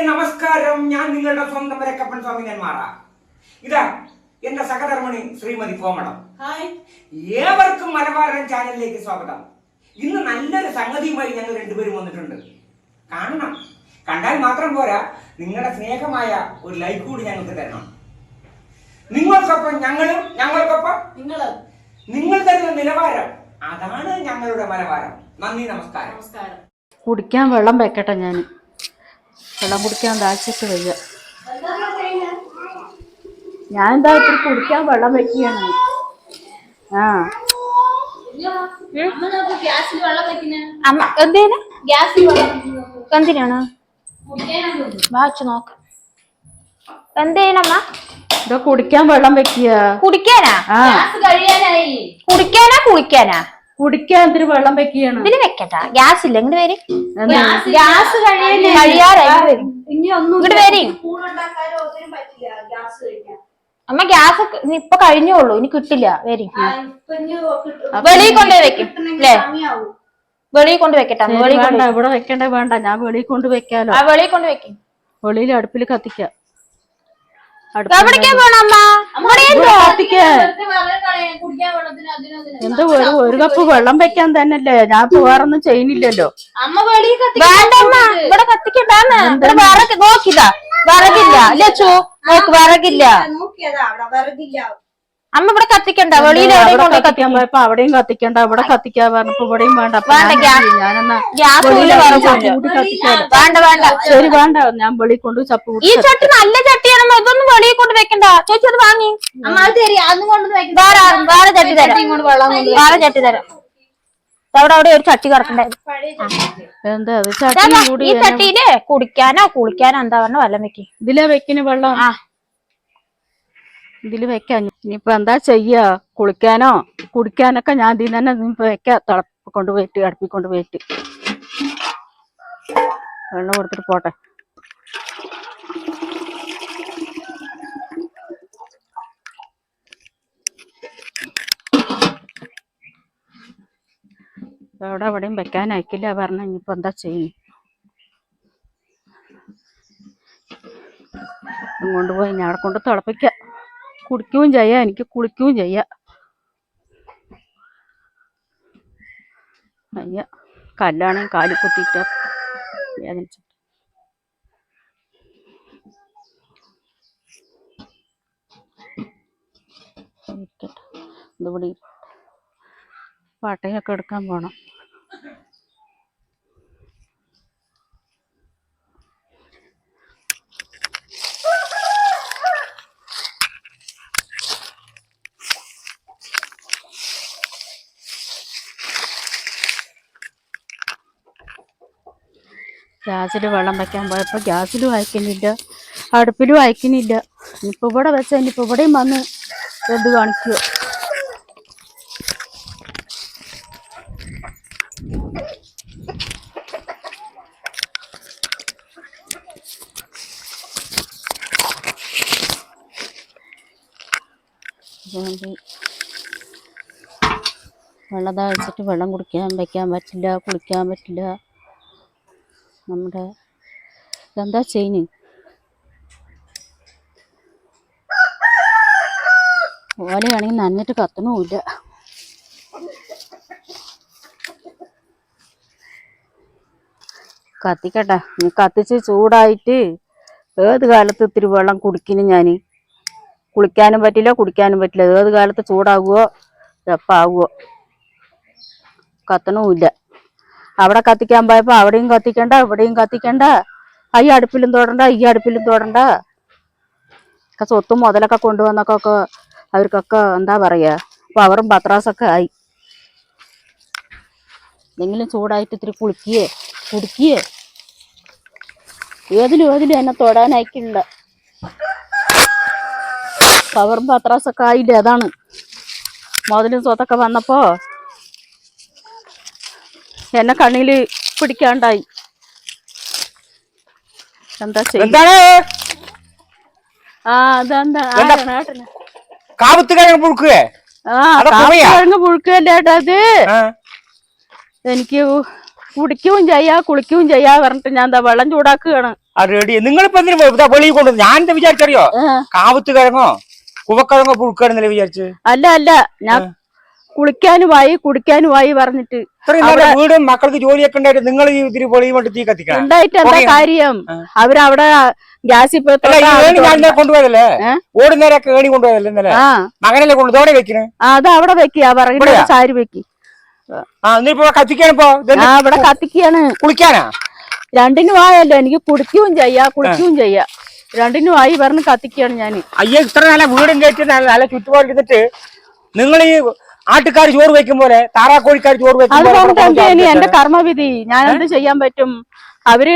പ്രിയരെ നമസ്കാരം ഞാൻ നിങ്ങളുടെ സ്വന്തം വരക്കപ്പൻ സ്വാമി നെന്മാറ ഇതാ എന്റെ സഹധർമ്മണി ശ്രീമതി കോമളം. ഹായ്. ഏവർക്കും മലബാരൻ ചാനലിലേക്ക് സ്വാഗതം. ഇന്ന് നല്ലൊരു സംഗതിയുമായി ഞങ്ങൾ രണ്ടുപേരും വന്നിട്ടുണ്ട്. കാണണം. കണ്ടാൽ മാത്രം പോരാ നിങ്ങളുടെ സ്നേഹമായ ഒരു ലൈക്ക് കൂടി ഞങ്ങൾക്ക് തരണം. നിങ്ങൾക്കൊപ്പം ഞങ്ങളും ഞങ്ങൾക്കൊപ്പം നിങ്ങൾ നിങ്ങൾ തരുന്ന നിലവാരം. അതാണ് ഞങ്ങളുടെ മലബാരം. നന്ദി നമസ്കാരം. നമസ്കാരം. കുടിക്കാൻ വെള്ളം വെക്കട്ടെ ഞാൻ വെള്ളം കുടിക്കാൻ ദാച്ചിട്ട് വയ്യ. ഞാൻ എന്താ ഇത്തിരി കുടിക്കാൻ വെള്ളം വെക്കുകയാണ്. ആ. അമ്മ എന്തേന്? ഗ്യാസിൽ വെള്ളം എന്തിനാണ്? വാച്ച് നോക്ക. എന്തേനമ്മ ഇതാ കുടിക്കാൻ വെള്ളം വെക്കുക കുടിക്കാനാ? കുടിക്കാനാ കുളിക്കാനാ? കുടിക്കാൻ ഇത്തിരി വെള്ളം വെക്കുകയാണ്. ഇതിന് വെക്കട്ടാ. ഗ്യാസ് ഇല്ല? ഇങ്ങോട്ട് വരും? ഗ്യാസ് കഴിയാറായി ഇനി ഒന്നും ഇങ്ങോട്ട് വരി. കൂടുണ്ടാക്കാനോ ഒന്നിനും പറ്റില്ല ഗ്യാസ് കഴിക്കാൻ. അമ്മ ഗ്യാസ് ഇനി ഇപ്പൊ കഴിഞ്ഞോളൂ ഇനി കിട്ടില്ല. വരി. വെളിയിൽ കൊണ്ടുപോയി വെക്കും. അല്ലേ. വെളിയിൽ കൊണ്ട് വെക്കട്ടെ. വെളിയിൽ ഇവിടെ വെക്കണ്ട? വേണ്ട. ഞാൻ വെളിയിൽ കൊണ്ട് വെക്കാലോ. ആ വെളിയിൽ കൊണ്ട് വെക്കും. വെളിയിൽ അടുപ്പിൽ കത്തിക്കാം. എന്ത് ഒരു ഒരു കപ്പ് വെള്ളം വെക്കാൻ തന്നെയല്ലേ? ഞാൻ ഇപ്പൊ വേറൊന്നും ചെയ്യുന്നില്ലല്ലോ. ഇവിടെ കത്തിക്കണ്ടാന്ന്. നോക്കിതാ. വിറകില്ല. ലച്ചു നോക്ക് അമ്മ ഇവിടെ കത്തിക്കണ്ട. വെളിയിൽ കത്തിക്കാൻ പോയപ്പോ അവിടെയും കത്തിക്കണ്ട ഇവിടെ കത്തിക്കാൻ പറഞ്ഞപ്പോ ഇവിടെയും വേണ്ട. വേണ്ട, വേണ്ട വേണ്ട. ശരി വേണ്ട. ഞാൻ വെളി കൊണ്ട് ചപ്പ് കൂട്ടി ഈ ചട്ടി നല്ല ചട്ടിയാണമ്മ ഇതൊന്നും വെളിയിൽ കൊണ്ട് വെക്കണ്ട. ചേച്ചി അത് വാങ്ങി. അമ്മ അത് തരി വേറെ വേറെ ചട്ടി തരാം. വേറെ ചട്ടി തരാം. അവിടെ അവിടെ ഒരു ചട്ടി കിടക്കണ്ടായിരുന്നു പഴയ ചട്ടി. എന്താ കൂടി ഈ ചട്ടിയിൽ കുടിക്കാനോ കുളിക്കാനോ എന്താ പറഞ്ഞ വല്ലം വെക്കി. ഇതിലെ വെക്കിന് വെള്ളം. ആ. ഇതിൽ വെക്കാൻ ഇനിയിപ്പൊ എന്താ ചെയ്യാ? കുളിക്കാനോ കുടിക്കാനൊക്കെ ഞാൻ ഇതിൽ തന്നെ ഇനിയിപ്പോ വെക്ക. തിളപ്പിക്കൊണ്ട് പോയിട്ട് അടുപ്പിക്കൊണ്ട് പോയിട്ട്. വെള്ളം കൊടുത്തിട്ട് പോട്ടെ. അവിടെ അവിടെയും വെക്കാൻ അയക്കില്ല പറഞ്ഞ ഇനിയിപ്പോ എന്താ ചെയ്യും. കൊണ്ടുപോയി ഞാൻ അവിടെ കൊണ്ട് തിളപ്പിക്കാം. കുടിക്കുകയും ചെയ്യാം. എനിക്ക് കുളിക്കുകയും ചെയ്യാം. അയ്യ കല്ലാണെങ്കിൽ കാലി കുത്തിയിട്ട് വേദനിച്ചു പാട്ടയൊക്കെ എടുക്കാൻ പോണം. ഗ്യാസിൽ വെള്ളം വയ്ക്കാൻ പോയപ്പോൾ ഗ്യാസിലും അയക്കുന്നില്ല അടുപ്പിലും അയക്കുന്നില്ല. ഇനിയിപ്പോൾ ഇവിടെ വെച്ച ഇനിയിപ്പോൾ ഇവിടെയും വന്ന് എന്ത് കാണിക്കുക വെള്ളം താഴ്ച്ചിട്ട് വെള്ളം കുടിക്കാൻ വയ്ക്കാൻ പറ്റില്ല കുളിക്കാൻ പറ്റില്ല. നമ്മുടെ ഇതെന്താ ചെയിന് ഓലയാണെങ്കിൽ നന്നിട്ട് കത്തണമില്ല കത്തിക്കട്ടെ. നീ കത്തിച്ച് ചൂടായിട്ട് ഏത് കാലത്ത് ഇത്തിരി വെള്ളം കുടിക്കുന്നു ഞാൻ കുളിക്കാനും പറ്റില്ല കുടിക്കാനും പറ്റില്ല. ഏത് കാലത്ത് ചൂടാകുവോ എപ്പാകുവോ കത്തണമില്ല അവിടെ കത്തിക്കാൻ പോയപ്പോ അവിടെയും കത്തിക്കണ്ട ഇവിടെയും കത്തിക്കണ്ട. ഈ അടുപ്പിലും തൊടണ്ട ഈ അടുപ്പിലും തൊടണ്ട. ഒക്കെ സ്വത്തും മുതലൊക്കെ കൊണ്ടുവന്നൊക്കെ അവർക്കൊക്കെ എന്താ പറയാ അവരും പത്രാസൊക്കെ ആയി. എന്തെങ്കിലും ചൂടായിട്ട് ഇത്തിരി കുളിക്കുകയെ കുടിക്കുകയെ ഏതിലും ഏതിലും എന്നെ തൊടാനായിട്ടുണ്ട് അവരും പത്രാസൊക്കെ ആയില്ലേ അതാണ്. മുതലും സ്വത്തൊക്കെ വന്നപ്പോ എന്നെ കണ്ണിൽ പിടിക്കാണ്ടായി. എന്താ എന്താണ്? ആ അതെന്താ? കാവത്ത് കഴിഞ്ഞ പുഴുക്കുകയെ ആ അതാ പുകയാ? ഏട്ടാ അത് എനിക്ക് കുടിക്കുകയും ചെയ്യാ കുളിക്കുകയും ചെയ്യാ പറഞ്ഞിട്ട് ഞാൻ എന്താ വെള്ളം ചൂടാക്കുകയാണ്. നിങ്ങൾ റെഡി. നിങ്ങളിപ്പോ എന്തിനു വെളിയിൽ കൊണ്ടു ഞാൻ എന്താ വിചാരിച്ചറിയോ? കാവത്ത് കിഴങ്ങോ? കുവക്കിഴങ്ങോ പുഴുക്കാണെന്നല്ലേ വിചാരിച്ചു? അല്ല അല്ല. ഞാൻ കുളിക്കാനുമായി കുടിക്കാനുമായി പറഞ്ഞിട്ട് വീടും മക്കൾക്ക് ജോലിയൊക്കെ ഉണ്ടായിട്ട് നിങ്ങൾ ഈ ഇതിരി കൊണ്ട് തീ കത്തിക്കണം? ഉണ്ടായിട്ട് എന്താ കാര്യം. അവരവിടെ ഗ്യാസ് കൊണ്ടുപോയതല്ലേ? ഓടുന്നേരൊക്കെ ഏണി കൊണ്ടുപോയതല്ലേ ഇന്നലെ? മകനല്ലേ കൊണ്ടു വെക്കണേ അത് അവിടെ വെക്കുക ആ ഇവിടെയാ? സാരി വെക്കി. അവിടെ ഇവിടെ കത്തിക്കാണ് കുളിക്കാനാ? രണ്ടിനും ആയല്ലോ. എനിക്ക് കുടിക്കുകയും ചെയ്യാ കുളിക്കുകയും ചെയ്യാ. രണ്ടിനും ആയി പറഞ്ഞ് കത്തിക്കാണ് ഞാൻ അയ്യ ഇത്ര നല്ല വീടും കയറ്റി നല്ല നല്ല ചുറ്റുപാട് ഇരുന്നിട്ട് നിങ്ങൾ ഈ ആട്ടുകാർ ചോറ് വെക്കും പോലെ താറാക്കോഴിക്കാർ ചോറ് വെക്കും എന്റെ കർമ്മവിധി. ഞാൻ എന്ത് ചെയ്യാൻ പറ്റും? അവർ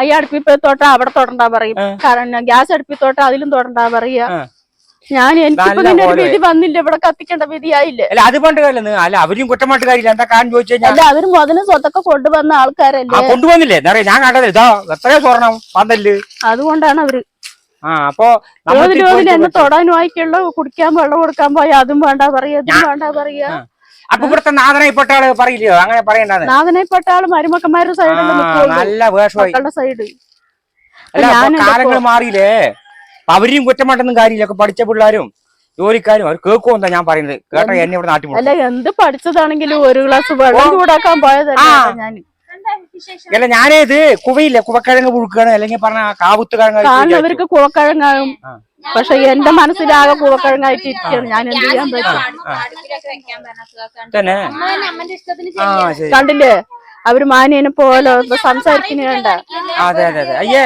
ഈ അടുപ്പിൽ തൊട്ടാ അവിടെ തൊടണ്ടാ പറയും. കാരണം ഗ്യാസ് അടുപ്പിൽ തൊട്ടാ അതിലും തൊടണ്ടാ പറയാ ഞാൻ എനിക്കിപ്പോ നിന്റെ ഒരു. വിധി വന്നില്ല ഇവിടെ കത്തിക്കേണ്ട വിധിയായില്ലേ? അല്ല അത് പണ്ട് അല്ല അവരും കുറ്റമായിട്ട് കാര്യമില്ല എന്താ കാരണം ചോദിച്ചു കഴിഞ്ഞാൽ അല്ല അവരും മുതലും സ്വത്തൊക്കെ കൊണ്ടുവന്ന ആൾക്കാരല്ലേ? കൊണ്ടുവന്നില്ലേ? എന്താ പറയാ ഞാൻ കണ്ടത് ഇതാ എത്രയോ സ്വർണം പന്തൽ അതുകൊണ്ടാണ് അവർ ആ അപ്പോ രോഗിന് എന്നെ തൊടാനും വായിക്കുള്ള കുടിക്കാൻ വെള്ളം കൊടുക്കാൻ പോയി അതും വേണ്ട പറയാ ഇതും വേണ്ട പറയാ. അപ്പൊ ഇവിടുത്തെ നാഥനായിപ്പെട്ട ആൾ പറയില്ലയോ? അങ്ങനെ പറയണ്ടത് നാഥനെപ്പെട്ട ആൾ മരുമക്കന്മാരുടെ സൈഡിൽ നല്ല വേഷമായി. സൈഡ്. കാലങ്ങൾ മാറിയില്ലേ? അവരെയും കുറ്റമായിട്ടൊന്നും കാര്യമില്ല. ഒക്കെ പഠിച്ച പിള്ളേരും ജോലിക്കാരും അവർ കേൾക്കുമോ എന്താ ഞാൻ പറയുന്നത്? കേട്ടോ എന്നെ ഇവിടെ നാട്ടിൽ അല്ല എന്ത് പഠിച്ചതാണെങ്കിലും ഒരു ഗ്ലാസ് വെള്ളം ചൂടാക്കാൻ പോയതല്ല ഞാൻ അല്ല ഞാനേത് കുവയില്ല കുവക്കിഴങ്ങ് പുഴുക്കാണ്. അല്ലെങ്കിൽ പറഞ്ഞ കാവുത്ത് കിഴങ്ങ് കാണുന്നവർക്ക് കുവക്കിഴങ്ങാകും. പക്ഷെ എന്റെ മനസ്സിലാകെ കുവക്കിഴങ്ങായിട്ട് ഇരിക്കണം ഞാൻ എന്ത് ചെയ്യാൻ പറ്റും? തന്നെ? കണ്ടില്ലേ? അവർ മാനിയനെ പോലെ സംസാരിക്കുന്നുണ്ട് അതെ അതെ അതെ. അയ്യേ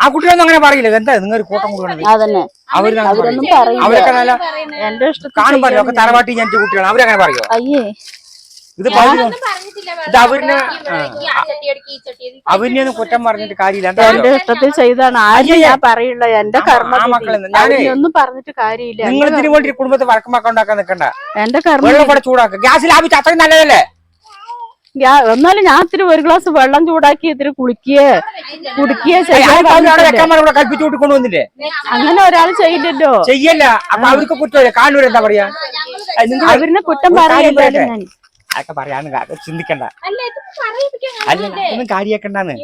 ആ കുട്ടികളൊന്നും അങ്ങനെ പറയില്ല. എന്താ നിങ്ങൾ ഒരു കൂട്ടം കൂടുന്നത് അതന്നെ. അവർ പറയും അവരൊക്കെ പറയില്ല. നല്ല എന്റെ ഇഷ്ടം കാണും പറയോ ഒക്കെ ചെയ്യാൻ തറവാട്ടി ഞാൻ കുട്ടികളാണ്. അവരങ്ങനെ പറയോ? അയ്യേ. ഇത് ഇത് അവരിനെ അവരിനെ ഒന്നും കുറ്റം പറഞ്ഞിട്ട് കാര്യമില്ല. എന്താ എന്റെ ഇഷ്ടത്തിൽ ചെയ്താണ് ആരും ഞാൻ പറയില്ല. എന്റെ കർമ്മ ഞാനേ ഒന്നും പറഞ്ഞിട്ട് കാര്യമില്ല. നിങ്ങൾ ഇതിനു വേണ്ടി കുടുംബത്തെ വഴക്കമാക്ക ഉണ്ടാക്കാൻ നിൽക്കണ്ട. എന്റെ കർമ്മം വെള്ളം കൂടെ ചൂടാക്കുക ഗ്യാസ് ലാഭിച്ച് അത്രയും നല്ലതല്ലേ? ഞാ- എന്നാലും ഞാൻ ഇത്തിരി ഒരു ഗ്ലാസ് വെള്ളം ചൂടാക്കി ഇത്തിരി കുളിക്കുകയോ കുടിക്കുകയോ ചെയ്യാൻ പറഞ്ഞിട്ടില്ലേ? വെക്കാൻ കൽപ്പിച്ചു കൊണ്ടുവന്നില്ലേ അങ്ങനെ ഒരാൾ ചെയ്യില്ലല്ലോ. ചെയ്യല്ല. അപ്പൊ അവർക്ക് കുറ്റമില്ല? കാണൂര് എന്താ പറയാ? അവരിനെ കുറ്റം പറയല്ലേ അതൊക്കെ പറയാന്ന് ചിന്തിക്കണ്ട. അല്ല ഒന്നും കാര്യാക്കണ്ടാന്ന്.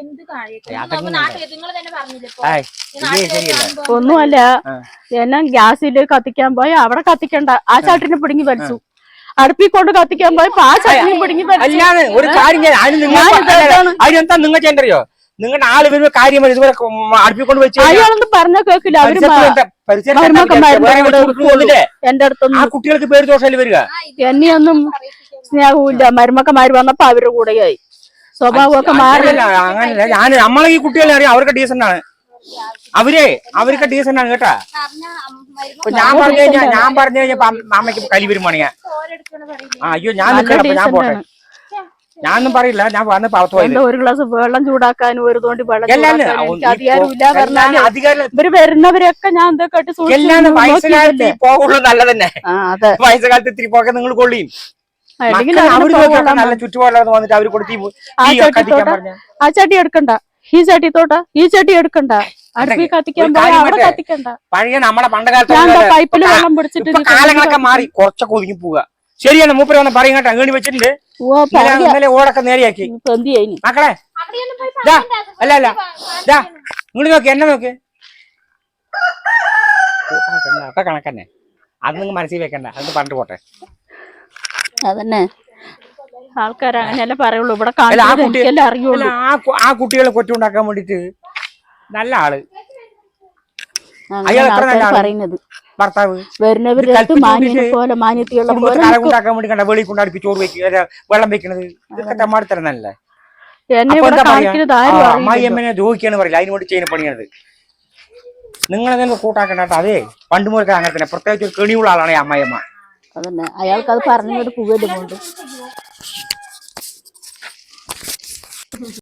ഒന്നുമല്ല. എന്നാ ഗ്യാസിൽ കത്തിക്കാൻ പോയി അവിടെ കത്തിക്കണ്ട. ആ ചാട്ടിനെ പിടുങ്ങി വലിച്ചു. അടുപ്പിൽ കൊണ്ട് കത്തിക്കാൻ പോയി ആ ചട്ടിനെ പിടുങ്ങി വലിച്ചു. അല്ലാതെ ഒരു കാര്യം നിങ്ങൾ ഞാൻ അതിനെന്താ നിങ്ങൾ ചെയ്യണ്ടറിയോ നിങ്ങളുടെ ആൾ വരുന്ന കാര്യം ഇതുപോലെ അടുപ്പിക്കൊണ്ട് വെച്ച് അയാളൊന്നും പറഞ്ഞ അവർ പരിസരത്ത് വന്നില്ലേ? എന്റെ ആ അടുത്തൊന്നും കുട്ടികൾക്ക് പേര് ദോഷമല്ലേ വരിക? എന്നെയൊന്നും സ്നേഹമില്ല മരുമക്കന്മാര് വന്നപ്പോ അവരുടെ കൂടെയായി സ്വഭാവമൊക്കെ മാറി. അങ്ങനല്ല. ഞാൻ നമ്മളെ ഈ കുട്ടികളെ അറിയാം. അവർക്ക് ഡീസന്റ് ആണ്. അവരെ അവർക്ക് ഡീസന്റ് ആണ് കേട്ടാ. ഇപ്പൊ ഞാൻ പറഞ്ഞു കഴിഞ്ഞാൽ ഞാൻ പറഞ്ഞു കഴിഞ്ഞപ്പോ അമ്മയ്ക്ക് കലി വരുമാണ് ഞാൻ ആ അയ്യോ ഞാൻ നല്ല ഞാൻ പോട്ടെ. ഞാനൊന്നും പറയില്ല. ഞാൻ വന്ന് ഒരു ഗ്ലാസ് വെള്ളം ചൂടാക്കാനും ഒരു തോണ്ടി വെള്ളം അധികാരമില്ല പറഞ്ഞാൽ. ഇവർ വരുന്നവരൊക്കെ ഞാൻ ഈ പോകുള്ളൂ നല്ലതന്നെ. ആ അതെ. വയസ്സുകാലത്ത് ഇത്തിരി പോക്കെ നിങ്ങൾ കൊള്ളിയും. നല്ല വന്നിട്ട് അവർ കൊടുത്ത് ആ ചട്ടി ആ എടുക്കണ്ട. ഈ ചട്ടി തോട്ട. ഈ ചട്ടി എടുക്കണ്ട? പഴയ നമ്മളെ പൈപ്പിൽ വെള്ളം പിടിച്ചിട്ട് ഇപ്പൊ ഇത് കാലങ്ങളൊക്കെ മാറി കുറച്ചൊക്കെ ഒതുങ്ങി പോവുക. ശരിയാണ് മൂപ്പര് വന്ന് പറയും കേട്ടോ അങ്ങോട്ട് വെച്ചിട്ടുണ്ട്. ഓ ഇന്നലെ പറയാ ഇന്നലെ ഓടൊക്കെ നേരെയാക്കി. ഇപ്പൊ എന്ത് ചെയ്യുന്നു മക്കളെ. അല്ല അല്ല ഇങ്ങോട്ട് നോക്കി എന്നെ നോക്ക്. കണക്കന്നെ. അത് നിങ്ങൾ മനസ്സിൽ വെക്കണ്ട അത് പണ്ട് പോട്ടെ. അതന്നെ. ആൾക്കാർ അങ്ങനെയല്ലേ പറയുള്ളൂ. ഇവിടെ അല്ല, ആ അറിയുള്ളൂ. കുട്ടികളെ കൊച്ചുണ്ടാക്കാൻ വേണ്ടിട്ട് നല്ല ആൾ. പറയുന്നത്. ഭർത്താവ്. വരുന്നവരുടെ അടുത്ത് മാന്യനെ പോലെ മാന്യത്തിയുള്ള പോലെ കുടുംബത്തിൽ വേണ്ടി കണ്ട വെളി ചോറ് വെക്കുക വെള്ളം വെക്കണത്. ഇതൊക്കെ ദ്രോഹിക്കാന്ന് പറയില്ല. അതിന് വേണ്ടി ചെയ്യുന്ന പണിയാണത്. നിങ്ങളെന്തെങ്കിലും കൂട്ടാക്കണ്ട കേട്ടോ. അതേ പണ്ട് മുതൽക്ക് അങ്ങനെ തന്നെ. പ്രത്യേകിച്ച് ഒരു കെണിയുള്ള ആളാണ് ഈ അമ്മായിയമ്മ. അതന്നെ അയാൾക്ക് അത് പറഞ്ഞു പോവുകയല്ലേ കൊണ്ട്.